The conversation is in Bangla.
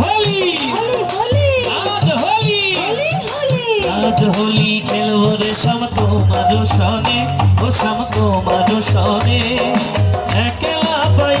হোলি। আজ হোলি। আজ হোলি খেলব রে শ্যাম তোমার সনে ও শ্যাম তোমার সনে একলা পাইয়াছি